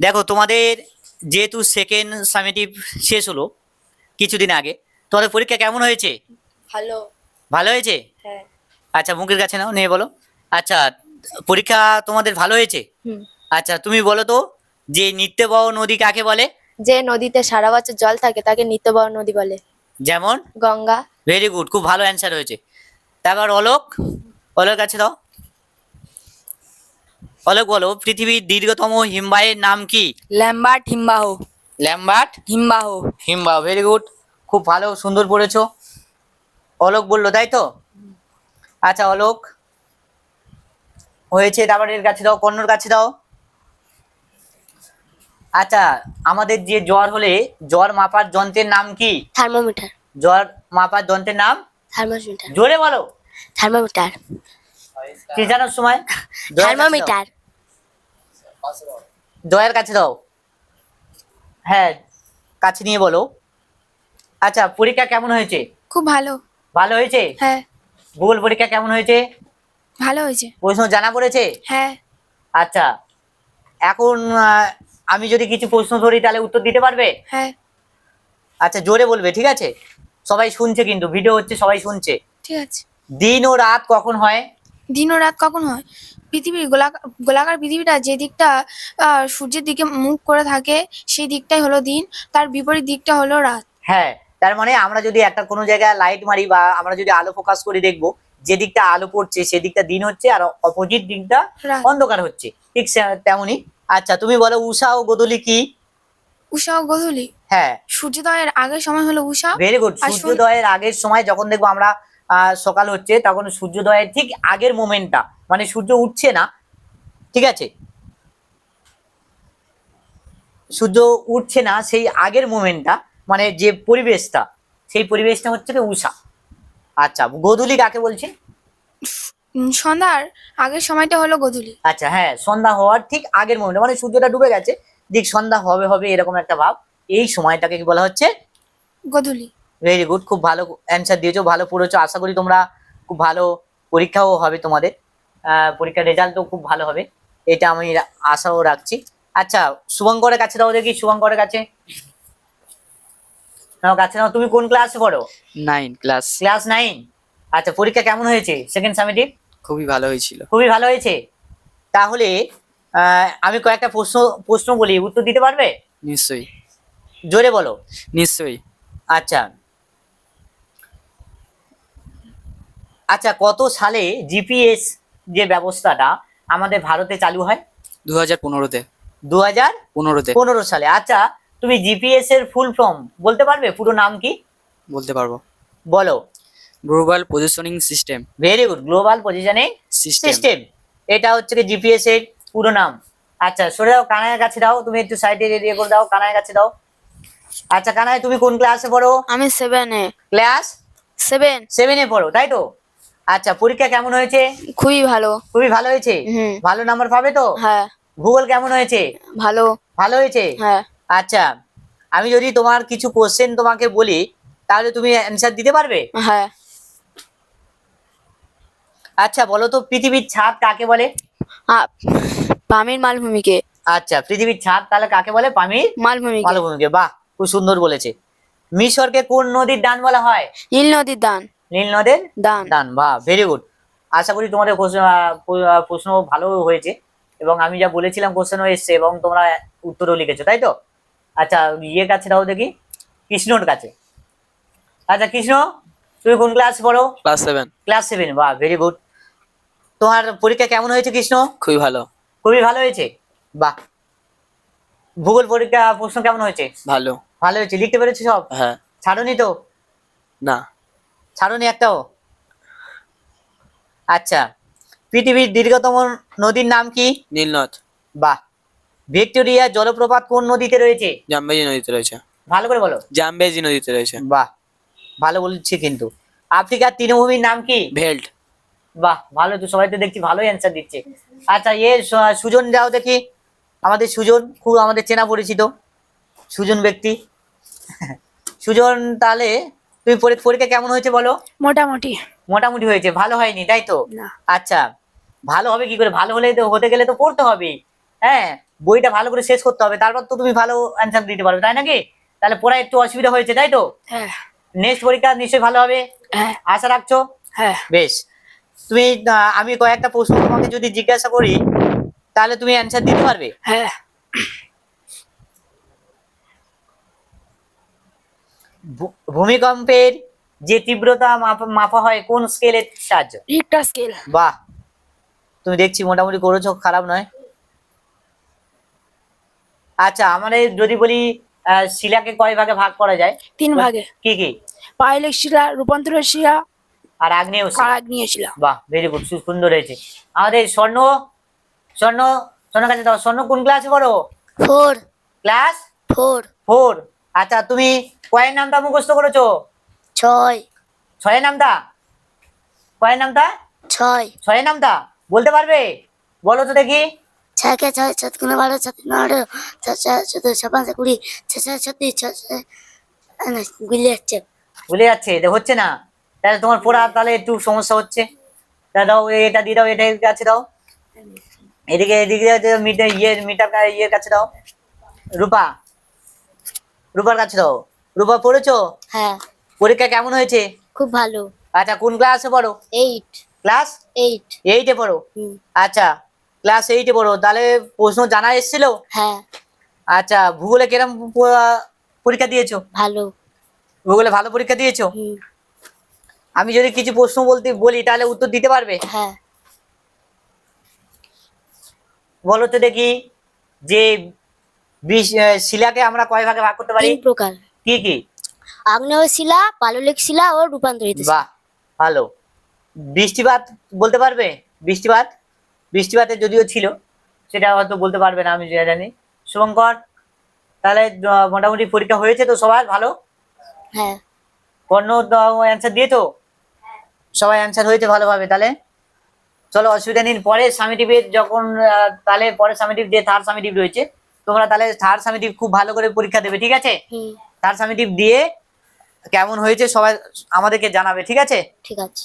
দেখো তোমাদের যেহেতু সেকেন্ড সামেটিভ শেষ হলো কিছুদিন আগে তোমাদের পরীক্ষা কেমন হয়েছে? ভালো। ভালো হয়েছে? হ্যাঁ। আচ্ছা মুখের কাছে নাও নিয়ে বলো। আচ্ছা পরীক্ষা তোমাদের ভালো হয়েছে? আচ্ছা তুমি বলো তো যে নিত্যবহ নদী কাকে বলে? যে নদীতে সারা বছর জল থাকে তাকে নিত্যবহ নদী বলে। যেমন? গঙ্গা। ভেরি গুড খুব ভালো অ্যান্সার হয়েছে। তারপর অলোক অলোক কাছে দাও। অলোক বলো পৃথিবীর দীর্ঘতম হিমবাহের নাম কি? ল্যাম্বার্ট হিমবাহ। ল্যাম্বার্ট হিমবাহ। হিমবাহ ভেরি গুড খুব ভালো সুন্দর পড়েছো। অলোক বলল তাই তো? আচ্ছা অলোক। হয়েছে তারপর এর কাছে দাও কর্ণর কাছে দাও। আচ্ছা আমাদের যে জ্বর হলে জ্বর মাপার যন্ত্রের নাম কি? থার্মোমিটার জ্বর মাপার যন্ত্রের নাম? থার্মোমিটার জোরে বলো। থার্মোমিটার চেঁচানোর সময়? দয়ার কাছে দাও। থার্মোমিটার দয়ার কাছে দাও। হ্যাঁ কাছে নিয়ে বলো। আচ্ছা পরীক্ষা কেমন হয়েছে? খুব ভালো। ভালো হয়েছে? হ্যাঁ। ভূগোল পরীক্ষা কেমন হয়েছে? ভালো হয়েছে। প্রশ্ন জানা পড়েছে? হ্যাঁ। আচ্ছা এখন আহ, আমি যদি কিছু প্রশ্ন ধরি তাহলে উত্তর দিতে পারবে? হ্যাঁ। আচ্ছা জোরে বলবে ঠিক আছে? সবাই শুনছে কিন্তু ভিডিও হচ্ছে সবাই শুনছে। ঠিক আছে। দিন ও রাত কখন হয়? দিন ও রাত কখন হয়? পৃথিবীর গোলাকার গোলাকার পৃথিবীটা যে দিকটা সূর্যের দিকে মুখ করে থাকে সেই দিকটাই হলো দিন। তার বিপরীত দিকটা হলো রাত। হ্যাঁ তার মানে আমরা যদি একটা কোনো জায়গায় লাইট মারি বা আমরা যদি আলো ফোকাস করে দেখব যে দিকটা আলো পড়ছে সেদিকটা দিন হচ্ছে আর অপোজিট দিকটা অন্ধকার হচ্ছে। ঠিক তেমনই। আচ্ছা তুমি বলো উষা ও গোধূলি কি? উষা ও গধূলি? হ্যাঁ। সূর্যোদয়ের আগের সময় হলো উষা। ভেরি গুড সূর্যোদয়ের আগের সময় যখন দেখব আমরা সকাল হচ্ছে তখন সূর্যোদয়ের ঠিক আগের মোমেন্টটা মানে সূর্য উঠছে না ঠিক আছে? সূর্য উঠছে না সেই আগের মোমেন্টটা মানে যে পরিবেশটা সেই পরিবেশটা হচ্ছে কি উষা আচ্ছা গোধূলি কাকে বলছে সন্ধ্যার আগের সময়টা হলো গধূলি। আচ্ছা হ্যাঁ সন্ধ্যা হওয়ার ঠিক আগের মোমেন্ট মানে সূর্যটা ডুবে গেছে দিক সন্ধ্যা হবে হবে এরকম একটা ভাব এই সময়টাকে কি বলা হচ্ছে? গধূলি। ভেরি গুড খুব ভালো অ্যান্সার দিয়েছ ভালো পড়েছো। আশা করি তোমরা খুব ভালো পরীক্ষাও হবে তোমাদের। পরীক্ষার রেজাল্টও খুব ভালো হবে। এটা আমি আশাও রাখছি। আচ্ছা শুভঙ্করের কাছে দাও দেখি শুভঙ্করের কাছে। নাও কাছে নাও তুমি কোন ক্লাসে পড়ো? নাইন ক্লাস ক্লাস নাইন আচ্ছা পরীক্ষা কেমন হয়েছে? সেকেন্ড সামিটিভ খুবই ভালো হয়েছিল। খুবই ভালো হয়েছে? তাহলে আমি কয়েকটা প্রশ্ন প্রশ্ন বলি। উত্তর দিতে পারবে? নিশ্চয়ই। জোরে বলো। নিশ্চয়ই। আচ্ছা। আচ্ছা কত সালে জিপিএস যে ব্যবস্থাটা আমাদের ভারতে চালু হয়? দু হাজার পনেরোতে দু হাজার পনেরোতে। পনেরো সালে। আচ্ছা তুমি জিপিএস এর ফুল ফর্ম বলতে পারবে? পুরো নাম কি? বলতে পারব। বলো। Global positioning system very good global positioning system এটা হচ্ছে কি জিপিএস এর পুরো নাম। আচ্ছা সরে দাও কানায়ের কাছে দাও। তুমি একটু সাইডে এরিয়ে করে দাও কানায়ের কাছে দাও। আচ্ছা কানায় তুমি কোন ক্লাসে পড়ো? আমি সেভেনে ক্লাস সেভেন সেভেনে পড়ো তাই তো? আচ্ছা পরীক্ষা কেমন হয়েছে? খুবই ভালো। খুবই ভালো হয়েছে? ভালো নাম্বার পাবে তো? হ্যাঁ। ভূগোল কেমন হয়েছে? ভালো। ভালো হয়েছে? হ্যাঁ। আচ্ছা আমি যদি তোমার কিছু কোশ্চেন তোমাকে বলি তাহলে তুমি অ্যান্সার দিতে পারবে? হ্যাঁ। আচ্ছা বলো তো পৃথিবীর ছাদ কাকে বলে? পামির মালভূমিকে। আচ্ছা পৃথিবীর ছাদ তাহলে কাকে বলে? পামির মালভূমিকে। মালভূমিকে। বাহ খুব সুন্দর বলেছে। মিশরকে কোন নদীর ডান বলা হয়? নীল নদীর দান। নীল নদের দান। ডান বাহ ভেরি গুড আশা করি তোমাদের প্রশ্ন ভালো হয়েছে এবং আমি যা বলেছিলাম কোশ্চেনও এসছে এবং তোমরা উত্তরও লিখেছো তাই তো? আচ্ছা ইয়ে কাছে দাও দেখি। কৃষ্ণর কাছে। আচ্ছা কৃষ্ণ তুমি কোন ক্লাস পড়ো? ক্লাস সেভেন ক্লাস সেভেন বাহ ভেরি গুড তোমার পরীক্ষা কেমন হয়েছে কৃষ্ণ? খুবই ভালো। খুবই ভালো হয়েছে? বাহ। ভূগোল পরীক্ষা প্রশ্ন কেমন হয়েছে? ভালো। ভালো হয়েছে লিখতে পেরেছ সব? হ্যাঁ। ছাড়নি তো? না। ছাড়নি একটাও? আচ্ছা পৃথিবীর দীর্ঘতম নদীর নাম কি? নীলনদ। বাহ ভিক্টোরিয়া জলপ্রপাত কোন নদীতে রয়েছে? জাম্বেজি নদীতে রয়েছে। ভালো করে বলো। জাম্বেজি নদীতে রয়েছে। বাহ ভালো বলছি কিন্তু। আফ্রিকার তৃণভূমির নাম কি? ভেল্ট বাহ ভালো তো সবাই তো দেখছি ভালোই অ্যান্সার দিচ্ছে। আচ্ছা এ সুজন যাও দেখি। আমাদের সুজন খুব আমাদের চেনা পরিচিত। সুজন ব্যক্তি। সুজন তাহলে তুমি পরী- পরীক্ষা কেমন হয়েছে বলো? মোটামুটি। মোটামুটি হয়েছে ভালো হয়নি তাই তো? আচ্ছা ভালো হবে কি করে? ভালো হলে তো হতে গেলে তো পড়তে হবে। হ্যাঁ বইটা ভালো করে শেষ করতে হবে তারপর তো তুমি ভালো অ্যান্সার দিতে পারবে তাই নাকি? তাহলে পড়া একটু অসুবিধা হয়েছে তাই তো? হ্যাঁ। নেক্সট পরীক্ষা নিশ্চয়ই ভালো হবে। হ্যাঁ। আশা রাখছো? হ্যাঁ। বেশ। তুমি আমি কয়েকটা প্রশ্ন তোমাকে যদি জিজ্ঞাসা করি তাহলে তুমি অ্যান্সার দিতে পারবে? হ্যাঁ। ভূমিকম্পের যে তীব্রতা মাপা মাপা হয় কোন স্কেলের সাহায্য? রিক্টার স্কেল বাহ! তুমি দেখছি মোটামুটি করেছ খারাপ নয়। আচ্ছা আমাদের যদি বলি শিলাকে কয় ভাগে ভাগ করা যায়? তিন ভাগে। কি কি? পাইলেক শিলা রূপান্তরের শিলা আর আগ্নেয় আর আগ্নেয় শিলা। বাহ ভেরি গুড সুন্দর হয়েছে। আমাদের স্বর্ণ স্বর্ণ স্বর্ণ কাছে দাও। স্বর্ণ কোন ক্লাসে পড়ো? ফোর ক্লাস ফোর ফোর আচ্ছা তুমি কয়ের নামটা মুখস্থ করেছ? ছয়। ছয়ের নামটা? কয়ের নামটা? ছয়। ছয়ের নামটা? বলতে পারবে? বলো তো দেখি। ছয়কে ছয় সাত কোনো বারো সাত কোনো ছয় ছয় চোদ্দ ছয় কুড়ি ছয় ছত্রিশ গুলিয়ে যাচ্ছে। ভুলে যাচ্ছে এটা হচ্ছে না। তাহলে তোমার পড়া তাহলে একটু সমস্যা হচ্ছে। দাও এটা দিয়ে দাও এটা কাছে দাও। এদিকে এদিকে ইয়ে মিটার ইয়ের কাছে দাও। রূপা রূপার কাছে দাও। রূপা পড়েছো? হ্যাঁ। পরীক্ষা কেমন হয়েছে? খুব ভালো। আচ্ছা কোন ক্লাসে পড়ো? এইট ক্লাস এইট এইটে পড়ো? আচ্ছা ক্লাস এইটে পড়ো। তাহলে প্রশ্ন জানা এসেছিল? হ্যাঁ। আচ্ছা ভূগোলে কিরম পরীক্ষা দিয়েছ? ভালো। ভূগোলে ভালো পরীক্ষা দিয়েছ? আমি যদি কিছু প্রশ্ন বলতে বলি তাহলে উত্তর দিতে পারবে? হ্যাঁ। বলো তো দেখি যে শিলাকে আমরা কয় ভাগে ভাগ করতে পারি? তিন প্রকার। কি কি? আগ্নেয় শিলা পাললিক শিলা ও রূপান্তরিত বাহ ভালো। বৃষ্টিপাত বলতে পারবে? বৃষ্টিপাত? বৃষ্টিপাতের যদিও ছিল সেটা হয়তো বলতে পারবে না আমি যেটা জানি। শুভঙ্কর তাহলে মোটামুটি পরীক্ষা হয়েছে তো সবার? ভালো? হ্যাঁ। কর্ণ অ্যান্সার দিয়ে তো? সবাই অ্যান্সার হয়েছে ভালোভাবে তাহলে? চলো অসুবিধা নেই। পরে স্বামী সামিটিভের যখন তাহলে পরে স্বামী সামিটিভ যে থার্ড সামিটিভ রয়েছে। তোমরা তাহলে থার্ড সামিটিভ খুব ভালো করে পরীক্ষা দেবে ঠিক আছে? থার্ড সামিটিভ দিয়ে কেমন হয়েছে সবাই আমাদেরকে জানাবে ঠিক আছে? ঠিক আছে।